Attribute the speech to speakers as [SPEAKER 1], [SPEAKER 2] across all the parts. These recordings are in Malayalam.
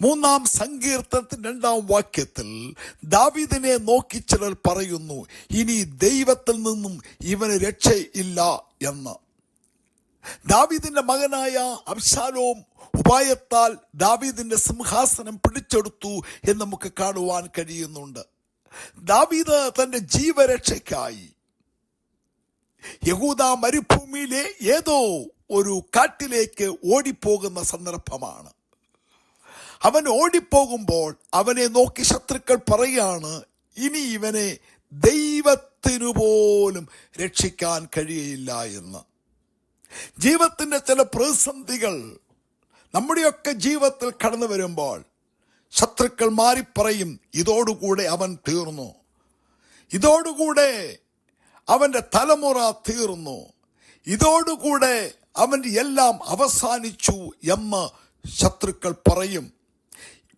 [SPEAKER 1] മൂന്നാം സങ്കീർത്തനത്തിന്റെ രണ്ടാം വാക്യത്തിൽ ദാവിദിനെ നോക്കി ചിലർ പറയുന്നു ഇനി ദൈവത്തിൽ നിന്നും ഇവന് രക്ഷയില്ല എന്ന്. ദാവീദിന്റെ മകനായ അബ്ശാലോം ഉപായത്താൽ ദാവീദിന്റെ സിംഹാസനം പിടിച്ചെടുത്തു എന്ന് നമുക്ക് കാണുവാൻ കഴിയുന്നുണ്ട്. ദാവീദ് തന്റെ ജീവരക്ഷയ്ക്കായി. യഹൂദ മരുഭൂമിയിലെ ഏതോ ഒരു കാട്ടിലേക്ക് ഓടിപ്പോകുന്ന സന്ദർഭമാണ്. അവൻ ഓടിപ്പോകുമ്പോൾ അവനെ നോക്കി ശത്രുക്കൾ പറയാണ് ഇനി ഇവനെ ദൈവത്തിനു പോലും രക്ഷിക്കാൻ കഴിയയില്ല എന്ന്. ജീവിതത്തിന്റെ ചില പ്രതിസന്ധികൾ നമ്മുടെയൊക്കെ ജീവിതത്തിൽ കടന്നു വരുമ്പോൾ ശത്രുക്കൾ മാറിപ്പറയും ഇതോടുകൂടെ അവൻ തീർന്നു. ഇതോടുകൂടെ അവന്റെ തലമുറ തീർന്നു. ഇതോടുകൂടെ അവന്റെ എല്ലാം അവസാനിച്ചു എന്ന് ശത്രുക്കൾ പറയും.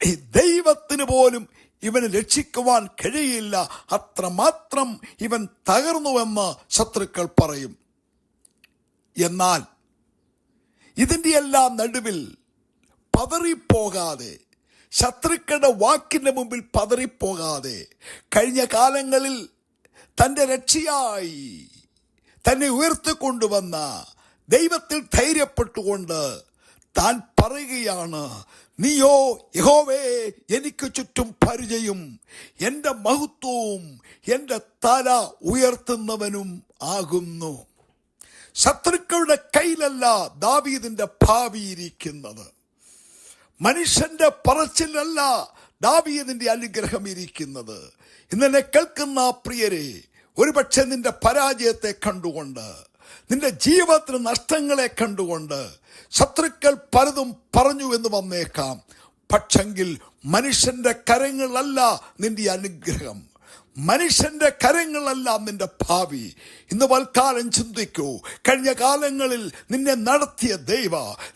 [SPEAKER 1] ദൈവത്തിന് പോലും ഇവന് രക്ഷിക്കുവാൻ കഴിയില്ല. അത്രമാത്രം ഇവൻ തകർന്നുവെന്ന് ശത്രുക്കൾ പറയും. എന്നാൽ ഇതിന്റെ എല്ലാം നടുവിൽ പതറിപ്പോകാതെ ശത്രുക്കളുടെ വാക്കിന്റെ മുമ്പിൽ പതറിപ്പോകാതെ കഴിഞ്ഞ കാലങ്ങളിൽ തന്റെ രക്ഷയായി തന്നെ ഉയർത്തിക്കൊണ്ടുവന്ന ദൈവത്തിൽ ധൈര്യപ്പെട്ടുകൊണ്ട് താൻ പറയുകയാണ് നീയോ യഹോവേ എനിക്ക് ചുറ്റും പരിചയം എന്റെ മഹത്വവും എന്റെ തല ഉയർത്തുന്നവനും ആകുന്നു. ശത്രുക്കളുടെ കയ്യിലല്ല ദാവീദിന്റെ ഭാവി ഇരിക്കുന്നത്. മനുഷ്യന്റെ പറച്ചിലല്ല ദാവീദിന്റെ അനുഗ്രഹം ഇരിക്കുന്നത്. ഇന്നലെ കേൾക്കുന്ന പ്രിയരെ ഒരുപക്ഷെ നിന്റെ പരാജയത്തെ കണ്ടുകൊണ്ട് നിന്റെ ജീവിതത്തിന് നഷ്ടങ്ങളെ കണ്ടുകൊണ്ട് ശത്രുക്കൾ പലതും പറഞ്ഞു എന്ന് വന്നേക്കാം. പക്ഷെങ്കിൽ മനുഷ്യന്റെ കരങ്ങളല്ല നിന്റെ അനുഗ്രഹം. മനുഷ്യന്റെ കരങ്ങളല്ല നിന്റെ ഭാവി. ഇന്ന് വൽക്കാലം ചിന്തിക്കൂ. കഴിഞ്ഞ കാലങ്ങളിൽ നിന്നെ നടത്തിയ ദൈവ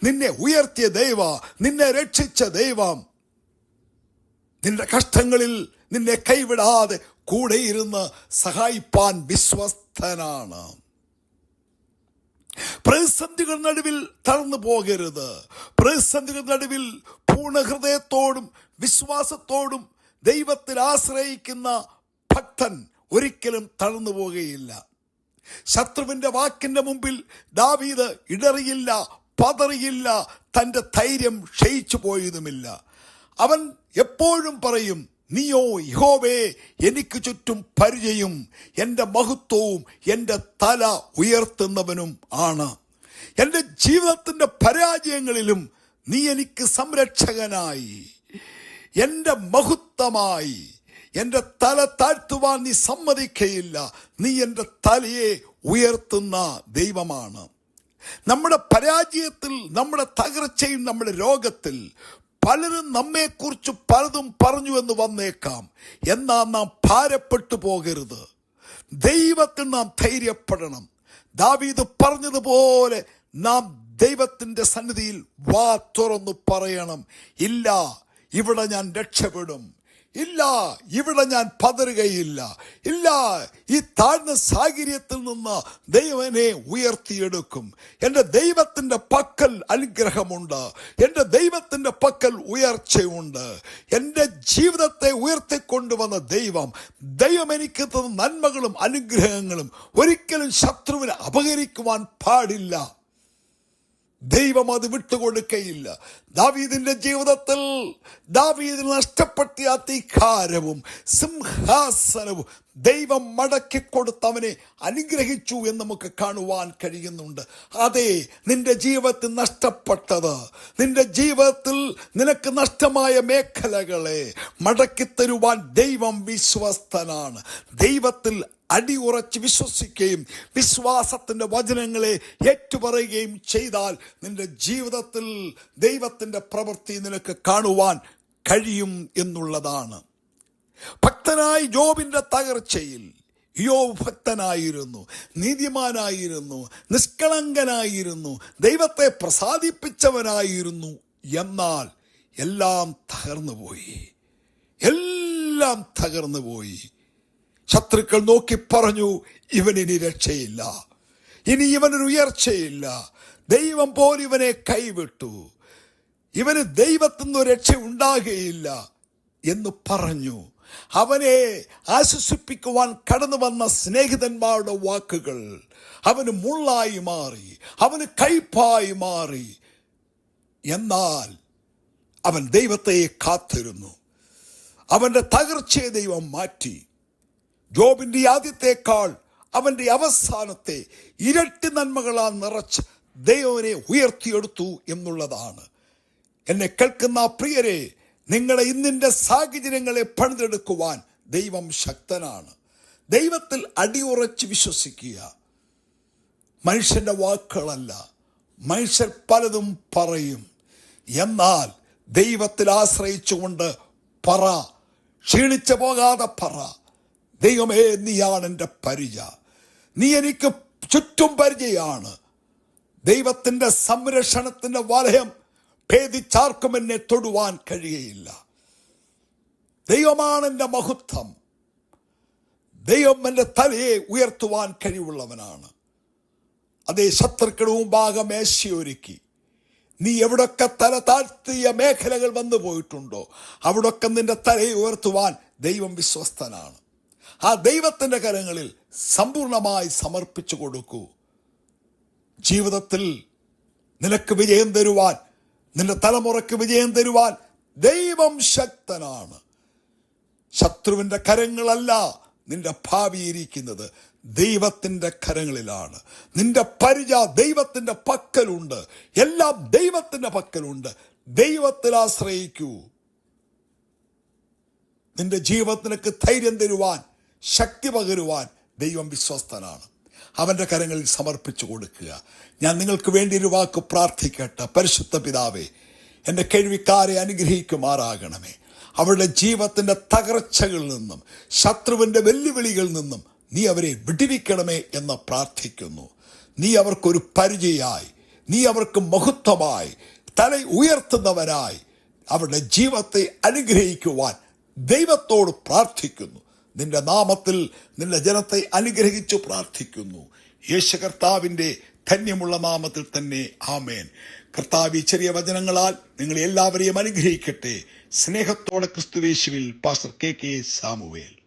[SPEAKER 1] നിന്നെ ഉയർത്തിയ ദൈവ നിന്നെ രക്ഷിച്ച ദൈവം. നിന്റെ കഷ്ടങ്ങളിൽ നിന്നെ കൈവിടാതെ കൂടെയിരുന്ന് സഹായിപ്പാൻ വിശ്വസ്തനാണ്. പ്രതിസന്ധികൾ നടുവിൽ തളർന്നു പോകരുത്. പ്രതിസന്ധികൾ നടുവിൽ പൂർണഹൃദയത്തോടും വിശ്വാസത്തോടും ദൈവത്തിൽ ആശ്രയിക്കുന്ന ഭക്തൻ ഒരിക്കലും തളർന്നു പോകുകയില്ല ശത്രുവിന്റെ വാക്കിന്റെ മുമ്പിൽ ദാവീദ് ഇടറിയില്ല പതറിയില്ല തന്റെ ധൈര്യം ക്ഷയിച്ചു പോയതുമില്ല. അവൻ എപ്പോഴും പറയും നീയോ യഹോവേ എനിക്ക് ചുറ്റും പരിചയം എന്റെ മഹത്വവും എന്റെ തല ഉയർത്തുന്നവനും ആണ്. എന്റെ ജീവിതത്തിന്റെ പരാജയങ്ങളിലും നീ എനിക്ക് സംരക്ഷകനായി. എന്റെ മഹത്വമായി എന്റെ തല താഴ്ത്തുവാൻ നീ സമ്മതിക്കയില്ല. നീ എന്റെ തലയെ ഉയർത്തുന്ന ദൈവമാണ്. നമ്മുടെ പരാജയത്തിൽ നമ്മുടെ തകർച്ചയും നമ്മുടെ രോഗത്തിൽ പലരും നമ്മെക്കുറിച്ച് പലതും പറഞ്ഞു എന്ന് വന്നേക്കാം. എന്നാൽ നാം ഭാരപ്പെട്ടു പോകരുത്. ദൈവത്തിൽ നാം ധൈര്യപ്പെടണം. ദാവീദ് പറഞ്ഞതുപോലെ നാം ദൈവത്തിന്റെ സന്നിധിയിൽ വാ തുറന്നു പറയണം. ഇല്ല ഇവിടെ ഞാൻ രക്ഷപ്പെടും. ഇല്ല ഇവിടെ ഞാൻ പതറുകയില്ല. ഇല്ല ഈ താഴ്ന്ന സാഹചര്യത്തിൽ നിന്ന് ദൈവനെ ഉയർത്തിയെടുക്കും. എന്റെ ദൈവത്തിന്റെ പക്കൽ അനുഗ്രഹമുണ്ട്. എന്റെ ദൈവത്തിന്റെ പക്കൽ ഉയർച്ചയുണ്ട്. എന്റെ ജീവിതത്തെ ഉയർത്തിക്കൊണ്ടുവന്ന ദൈവം ദൈവം എനിക്ക് നന്മകളും അനുഗ്രഹങ്ങളും ഒരിക്കലും ശത്രുവിനെ അപകരിക്കുവാൻ പാടില്ല. ദൈവം അത് വിട്ടുകൊടുക്കയില്ല. ദാവീദിന്റെ ജീവിതത്തിൽ ദാവീദിന് നഷ്ടപ്പെട്ട അധികാരവും സിംഹാസനവും ദൈവം മടക്കി കൊടുത്തവനെ അനുഗ്രഹിച്ചു എന്ന് നമുക്ക് കാണുവാൻ കഴിയുന്നുണ്ട്. അതെ നിന്റെ ജീവിതത്തിൽ നഷ്ടപ്പെട്ടത് നിന്റെ ജീവിതത്തിൽ നിനക്ക് നഷ്ടമായ മേഖലകളെ മടക്കി തരുവാൻ ദൈവം വിശ്വസ്തനാണ്. ദൈവത്തിൽ അടിയുറച്ച് വിശ്വസിക്കുകയും വിശ്വാസത്തിന്റെ വചനങ്ങളെ ഏറ്റുപറയുകയും ചെയ്താൽ നിന്റെ ജീവിതത്തിൽ ദൈവത്തിന്റെ പ്രവൃത്തി നിനക്ക് കാണുവാൻ കഴിയും എന്നുള്ളതാണ്. ഭക്തനായി ജോബിന്റെ തകർച്ചയിൽ യോബ് ഭക്തനായിരുന്നു നീതിമാനായിരുന്നു നിഷ്കളങ്കനായിരുന്നു ദൈവത്തെ പ്രസാദിപ്പിച്ചവനായിരുന്നു എന്നാൽ എല്ലാം തകർന്നുപോയി. എല്ലാം തകർന്നുപോയി. ശത്രുക്കൾ നോക്കി പറഞ്ഞു ഇവനിനി രക്ഷയില്ല. ഇനി ഇവനൊരു ഉയർച്ചയില്ല. ദൈവം പോലും ഇവനെ കൈവിട്ടു. ഇവന് ദൈവത്തിൽ നിന്ന് രക്ഷ ഉണ്ടാകുകയില്ല. എന്ന് പറഞ്ഞു. അവനെ ആശ്വസിപ്പിക്കുവാൻ കടന്നു വന്ന സ്നേഹിതന്മാരുടെ വാക്കുകൾ അവന് മുള്ളായി മാറി അവന് കൈപ്പായി മാറി. എന്നാൽ അവൻ ദൈവത്തെ കാത്തിരുന്നു. അവന്റെ തകർച്ചയെ ദൈവം മാറ്റി. ജോബിന്റെ ആദ്യത്തേക്കാൾ അവന്റെ അവസാനത്തെ ഇരട്ടി നന്മകളാൽ നിറച്ച് ദൈവനെ ഉയർത്തിയെടുത്തു എന്നുള്ളതാണ്. എന്നെ കേൾക്കുന്ന പ്രിയരെ നിങ്ങളെ ഇന്നിന്റെ സാഹചര്യങ്ങളെ പണിതെടുക്കുവാൻ ദൈവം ശക്തനാണ്. ദൈവത്തിൽ അടിയുറച്ച് വിശ്വസിക്കുക. മനുഷ്യന്റെ വാക്കുകളല്ല മനുഷ്യർ പലതും പറയും. എന്നാൽ ദൈവത്തിൽ ആശ്രയിച്ചുകൊണ്ട് പറ ക്ഷീണിച്ചു പോകാതെ പറ. ദൈവമേ നീയാണ് എന്റെ പരിച. നീ എനിക്ക് ചുറ്റും പരിചയാണ്. ദൈവത്തിന്റെ സംരക്ഷണത്തിന്റെ വലയം ഭേദിച്ചാർക്കും എന്നെ തൊടുവാൻ കഴിയയില്ല. ദൈവമാണ് എന്റെ മഹത്വം. ദൈവം എന്റെ തലയെ ഉയർത്തുവാൻ കഴിവുള്ളവനാണ്. അതേ ശത്രുക്കളുടെ മുമ്പാകെ മേശയൊരുക്കി. നീ എവിടൊക്കെ തല താഴ്ത്തിയ മേഖലകൾ വന്നു പോയിട്ടുണ്ടോ അവിടൊക്കെ നിന്റെ തലയെ ഉയർത്തുവാൻ ദൈവം വിശ്വസ്തനാണ്. ആ ദൈവത്തിന്റെ കരങ്ങളിൽ സമ്പൂർണമായി സമർപ്പിച്ചു കൊടുക്കൂ. ജീവിതത്തിൽ നിനക്ക് വിജയം തരുവാൻ നിന്റെ തലമുറയ്ക്ക് വിജയം തരുവാൻ ദൈവം ശക്തനാണ്. ശത്രുവിന്റെ കരങ്ങളല്ല നിന്റെ ഭാവി ഇരിക്കുന്നത്. ദൈവത്തിന്റെ കരങ്ങളിലാണ്. നിന്റെ പരിച ദൈവത്തിന്റെ പക്കലുണ്ട്. എല്ലാം ദൈവത്തിന്റെ പക്കലുണ്ട്. ദൈവത്തിൽ ആശ്രയിക്കൂ. നിന്റെ ജീവിതത്തിനൊക്കെ ധൈര്യം തരുവാൻ ശക്തി പകരുവാൻ ദൈവം വിശ്വസ്തനാണ്. അവന്റെ കരങ്ങളിൽ സമർപ്പിച്ചു കൊടുക്കുക. ഞാൻ നിങ്ങൾക്ക് വേണ്ടി ഒരു വാക്ക് പ്രാർത്ഥിക്കട്ടെ. പരിശുദ്ധ പിതാവേ എന്റെ കേൾവിക്കാരെ അനുഗ്രഹിക്കുമാറാകണമേ. അവരുടെ ജീവിതത്തിന്റെ തകർച്ചകളിൽ നിന്നും ശത്രുവിന്റെ വെല്ലുവിളികളിൽ നിന്നും നീ അവരെ വിടിവിക്കണമേ എന്ന് പ്രാർത്ഥിക്കുന്നു. നീ അവർക്കൊരു പരിചയായി. നീ അവർക്ക് മഹത്വമായി. തല ഉയർത്തുന്നവരായി. അവരുടെ ജീവിതത്തെ അനുഗ്രഹിക്കുവാൻ ദൈവത്തോട് പ്രാർത്ഥിക്കുന്നു. നിന്റെ നാമത്തിൽ നിന്റെ ജനത്തെ അനുഗ്രഹിച്ചു പ്രാർത്ഥിക്കുന്നു. യേശു കർത്താവിന്റെ ധന്യമുള്ള നാമത്തിൽ തന്നെ ആമേൻ. കർത്താവ് ചെറിയ വചനങ്ങളാൽ നിങ്ങൾ എല്ലാവരെയും അനുഗ്രഹിക്കട്ടെ. സ്നേഹത്തോടെ ക്രിസ്തുവേശുവിൽ പാസ്റ്റർ കെ കെ സാമുവേൽ.